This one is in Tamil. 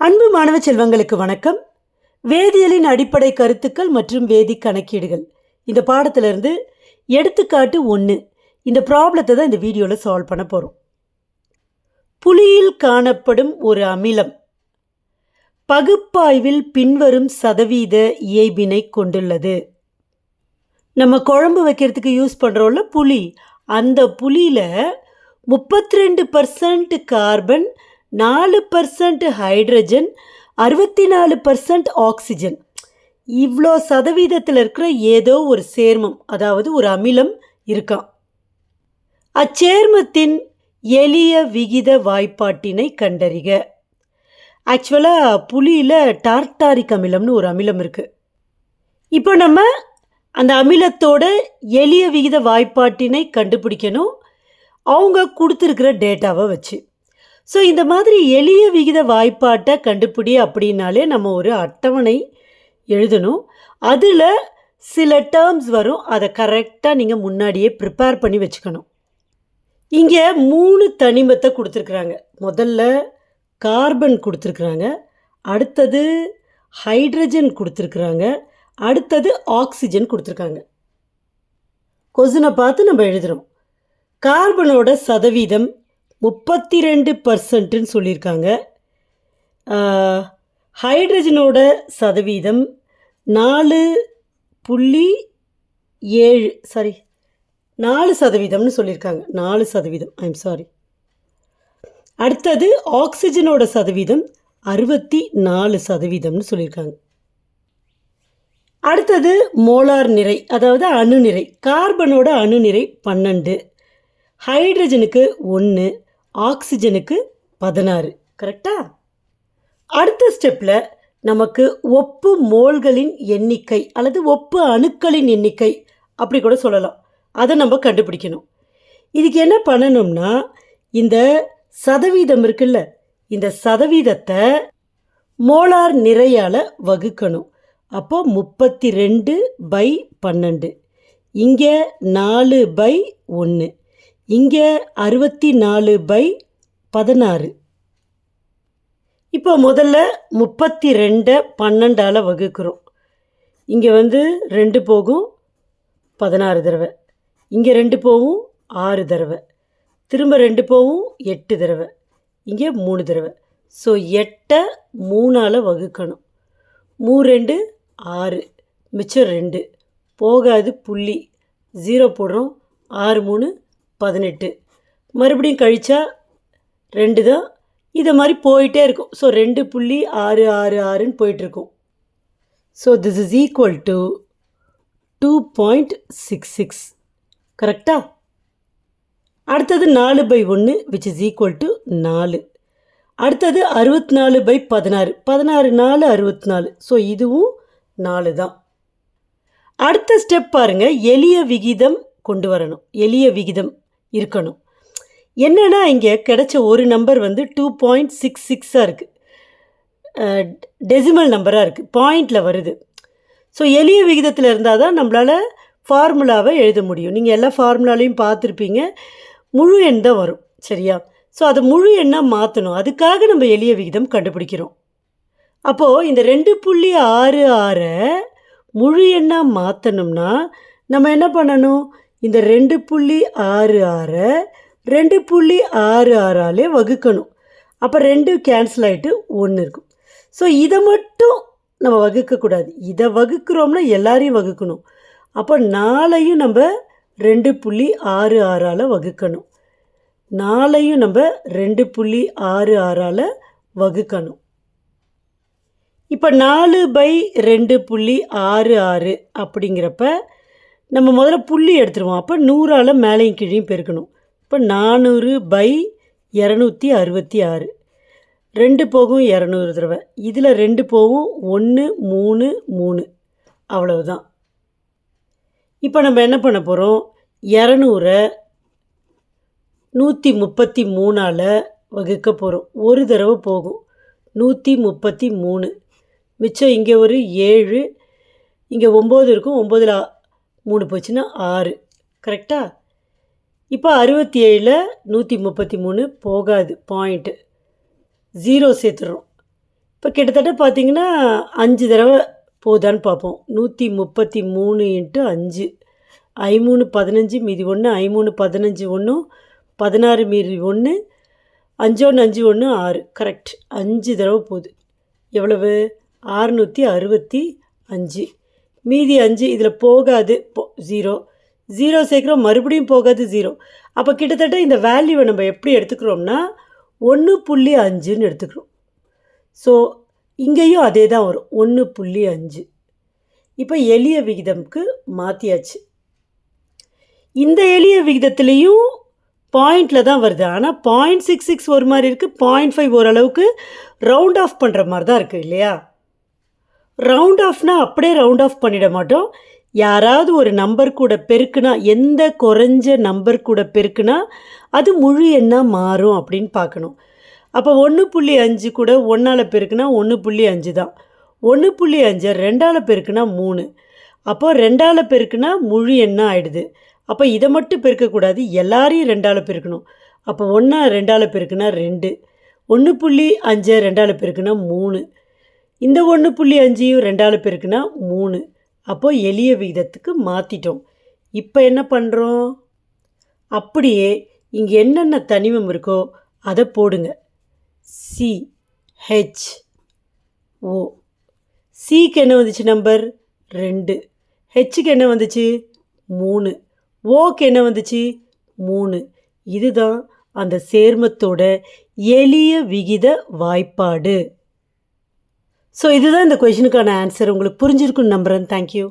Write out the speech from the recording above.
அன்பு மாணவ செல்வங்களுக்கு வணக்கம். வேதியியலின் அடிப்படை கருத்துக்கள் மற்றும் வேதி கணக்கீடுகள். இந்த பாடத்திலிருந்து எடுத்துக்காட்டு ஒன்று இந்த ப்ராப்ளத்தை தான் இந்த வீடியோவில் சால்வ் பண்ண போகிறோம் புலியில் காணப்படும் ஒரு அமிலம். பகுப்பாய்வில் பின்வரும் சதவீத இயைபினை கொண்டுள்ளது. நம்ம குழம்பு வைக்கிறதுக்கு யூஸ் பண்ணுறோம்ல புளி அந்த புளியில் முப்பத்தி ரெண்டு பர்சன்ட் கார்பன் நாலு பர்சன்ட் ஹைட்ரஜன் அறுபத்தி நாலு பர்சன்ட் ஆக்சிஜன் இவ்வளோ சதவீதத்தில் இருக்கிற ஏதோ ஒரு சேர்மம் அதாவது ஒரு அமிலம் இருக்கான் அச்சேர்மத்தின் எளிய விகித வாய்ப்பாட்டினை கண்டறிக. ஆக்சுவலாக புளியில் டார்டாரிக் அமிலம்னு ஒரு அமிலம் இருக்குது இப்போ நம்ம அந்த அமிலத்தோட எளிய விகித வாய்ப்பாட்டினை கண்டுபிடிக்கணும். அவங்க கொடுத்துருக்கிற டேட்டாவை வச்சு. ஸோ இந்த மாதிரி எளிய விகித வாய்ப்பாட்டை கண்டுபிடி அப்படின்னாலே நம்ம ஒரு அட்டவணை எழுதணும். அதில் சில டேர்ம்ஸ் வரும். அதை கரெக்டாக நீங்கள் முன்னாடியே ப்ரிப்பேர் பண்ணி வச்சுக்கணும். இங்கே மூணு தனிமத்தை கொடுத்துருக்குறாங்க. முதல்ல கார்பன் கொடுத்துருக்குறாங்க. அடுத்தது ஹைட்ரஜன் கொடுத்துருக்குறாங்க. அடுத்தது ஆக்சிஜன் கொடுத்துருக்காங்க. கொசினை பார்த்து நம்ம எழுதுகிறோம் கார்பனோட சதவீதம் முப்பத்தி ரெண்டு பர்சன்ட்டுன்னு சொல்லியிருக்காங்க ஹைட்ரஜனோட சதவீதம் நாலு புள்ளி ஏழு சாரி நாலு சதவீதம்னு சொல்லியிருக்காங்க. நாலு சதவீதம் ஐம் சாரி அடுத்தது ஆக்சிஜனோட சதவீதம் அறுபத்தி நாலு சதவீதம்னு சொல்லியிருக்காங்க. அடுத்தது மோலார் நிறை அதாவது அணு நிறை கார்பனோட அணு நிறை பன்னெண்டு ஹைட்ரஜனுக்கு ஒன்று ஆக்சிஜனுக்கு பதினாறு கரெக்டா அடுத்த ஸ்டெப்பில் நமக்கு ஒப்பு மோல்களின் எண்ணிக்கை அல்லது ஒப்பு அணுக்களின் எண்ணிக்கை அப்படி கூட சொல்லலாம். அதை நம்ம கண்டுபிடிக்கணும். இதுக்கு என்ன பண்ணணும்னா இந்த சதவீதம் இருக்குல்ல இந்த சதவீதத்தை மோலார் நிறையால் வகுக்கணும். அப்போ முப்பத்தி ரெண்டு பை பன்னெண்டு இங்கே நாலு பை ஒன்று இங்கே அறுபத்தி நாலு பை பதினாறு. இப்போ முதல்ல முப்பத்தி ரெண்டை பன்னெண்டால் வகுக்கிறோம். இங்கே வந்து ரெண்டு போகும் பதினாறு தடவை. இங்கே ரெண்டு போகும் ஆறு தடவை. திரும்ப ரெண்டு போகும் எட்டு தடவை. இங்கே மூணு தடவை. ஸோ எட்டை மூணால் வகுக்கணும். மூ ரெண்டு ஆறு. மிச்சம் ரெண்டு. போகாது புள்ளி. ஜீரோ போடுறோம். ஆறு மூணு பதினெட்டு. மறுபடியும் கழிச்சா ரெண்டு தான். இதை மாதிரி போயிட்டே இருக்கும். ஸோ ரெண்டு புள்ளி ஆறு ஆறு ஆறுன்னு போயிட்டுருக்கும். So this is equal to two point six six கரெக்டா அடுத்தது நாலு பை ஒன்று விச் இஸ் ஈக்குவல் டு நாலு. அடுத்தது அறுபத்தி நாலு பை பதினாறு. பதினாறு நாலு அறுபத்தி நாலு ஸோ இதுவும் நாலு தான். அடுத்த ஸ்டெப் பாருங்கள் எளிய விகிதம் கொண்டு வரணும். எளிய விகிதம். இருக்கணும். என்னென்னா இங்கே கிடைச்ச ஒரு நம்பர் வந்து டூ பாயிண்ட் சிக்ஸ் சிக்ஸாக இருக்குது டெசிமல் நம்பராக இருக்குது பாயிண்டில் வருது. ஸோ எளிய விகிதத்தில் இருந்தால் தான் நம்மளால் ஃபார்முலாவை எழுத முடியும். நீங்கள் எல்லா ஃபார்முலாலையும் பார்த்துருப்பீங்க. முழு எண் தான் வரும். சரியா? ஸோ அதை முழு எண்ணாக மாற்றணும் அதுக்காக நம்ம எளிய விகிதம் கண்டுபிடிக்கிறோம். அப்போது இந்த ரெண்டு புள்ளி ஆறு ஆறை முழு எண்ணாக மாற்றணும்னா நம்ம என்ன பண்ணணும்? இந்த ரெண்டு புள்ளி ஆறு ஆறை ரெண்டு புள்ளி ஆறு ஆறாலே வகுக்கணும். அப்போ ரெண்டு கேன்சல் ஆகிட்டு ஒன்று இருக்கும். ஸோ இதை மட்டும் நம்ம வகுக்கக்கூடாது இதை வகுக்கிறோம்னா எல்லாரையும் வகுக்கணும். அப்போ நாளையும் நம்ம ரெண்டு புள்ளி ஆறு ஆறால் வகுக்கணும். நாளையும் நம்ம ரெண்டு புள்ளி ஆறு ஆறால் வகுக்கணும். இப்போ நாலு பை ரெண்டு புள்ளி ஆறு ஆறு அப்படிங்கிறப்ப நம்ம முதல்ல புள்ளி எடுத்துருவோம். அப்போ நூறால் மேலேயும் கீழையும் பெருக்கணும். இப்போ நானூறு பை இரநூத்தி அறுபத்தி ஆறு. ரெண்டு போகும் இரநூறு தடவை. இதில் ரெண்டு போகும் ஒன்று மூணு மூணு. அவ்வளவுதான். இப்போ நம்ம என்ன பண்ண போகிறோம் இரநூறை நூற்றி முப்பத்தி மூணால் வகுக்க போகிறோம் ஒரு தடவை போகும். நூற்றி முப்பத்தி மூணு. மிச்சம் இங்கே ஒரு ஏழு இங்கே ஒம்பது இருக்கும். ஒம்போதில் மூணு போச்சுன்னா ஆறு. கரெக்டா இப்போ அறுபத்தி ஏழில் நூற்றி முப்பத்தி மூணு போகாது பாயிண்ட்டு ஜீரோ சேர்த்துடுறோம். இப்போ கிட்டத்தட்ட பார்த்தீங்கன்னா அஞ்சு தடவை போதான்னு பார்ப்போம். நூற்றி முப்பத்தி மூணு இன்ட்டு அஞ்சு. ஐமூணு பதினஞ்சு மீதி ஒன்று ஐமூணு பதினஞ்சு ஒன்று பதினாறு மீதி ஒன்று அஞ்சொன்று அஞ்சு ஒன்று ஆறு. கரெக்ட் அஞ்சு தடவை போகுது. எவ்வளவு? ஆறுநூற்றி அறுபத்தி அஞ்சு. மீதி அஞ்சு இதில் போகாது போ ஜீரோ ஜீரோ சேர்க்குறோம் மறுபடியும் போகாது ஜீரோ அப்போ கிட்டத்தட்ட இந்த வேல்யூவை நம்ம எப்படி எடுத்துக்கிறோம்னா ஒன்று புள்ளி அஞ்சுன்னு எடுத்துக்கிறோம். ஸோ இங்கேயும் அதே தான் வரும். ஒன்று புள்ளி அஞ்சு. இப்போ எளிய விகிதம்க்கு மாற்றியாச்சு இந்த எளிய விகிதத்துலேயும் பாயிண்டில் தான் வருது. ஆனால் பாயிண்ட் சிக்ஸ் சிக்ஸ் ஒரு மாதிரி இருக்குது பாயிண்ட் ஃபைவ் ஓரளவுக்கு ரவுண்ட் ஆஃப் பண்ணுற மாதிரி தான் இருக்குது இல்லையா? ரவுண்ட் ஆஃப்னா அப்படியே ரவுண்ட் ஆஃப் பண்ணிட மாட்டோம். யாராவது ஒரு நம்பர் கூட பெருக்குனா எந்த குறைஞ்ச நம்பர் கூட பெருக்குனா அது முழு எண்ணாக மாறும் அப்படின்னு பார்க்கணும். அப்போ ஒன்று புள்ளி அஞ்சு கூட ஒன்றால் பெருக்குனா ஒன்று புள்ளி அஞ்சு தான். ஒன்று புள்ளி அஞ்சு ரெண்டால் பெருக்குனா மூணு. அப்போது ரெண்டால் பெருக்குனா முழு எண்ணாக ஆயிடுது. அப்போ இதை மட்டும் பெருக்கக்கூடாது எல்லாரையும் ரெண்டால் பெருக்கணும். அப்போ ஒன்றா ரெண்டால் பெருக்குனா ரெண்டு. ஒன்று புள்ளி அஞ்சு ரெண்டால் பெருக்குனா மூணு. இந்த ஒன்று புள்ளி அஞ்சையும் ரெண்டால் பெருக்குன்னா மூணு. அப்போது எளிய விகிதத்துக்கு மாற்றிட்டோம் இப்போ என்ன பண்ணுறோம் அப்படியே இங்கே என்னென்ன தனிமம் இருக்கோ அதை போடுங்க. சி ஹெச் ஓ சிக்கு என்ன வந்துச்சு நம்பர் ரெண்டு. ஹெச்சுக்கு என்ன வந்துச்சு? மூணு. ஓக்கு என்ன வந்துச்சு? மூணு. இதுதான் அந்த சேர்மத்தோட எளிய விகித வாய்ப்பாடு. ஸோ இதுதான் இந்த கொஷினுக்கான ஆன்சர் உங்களுக்கு புரிஞ்சிருக்குன்னு நம்புகிறேன் தேங்க்யூ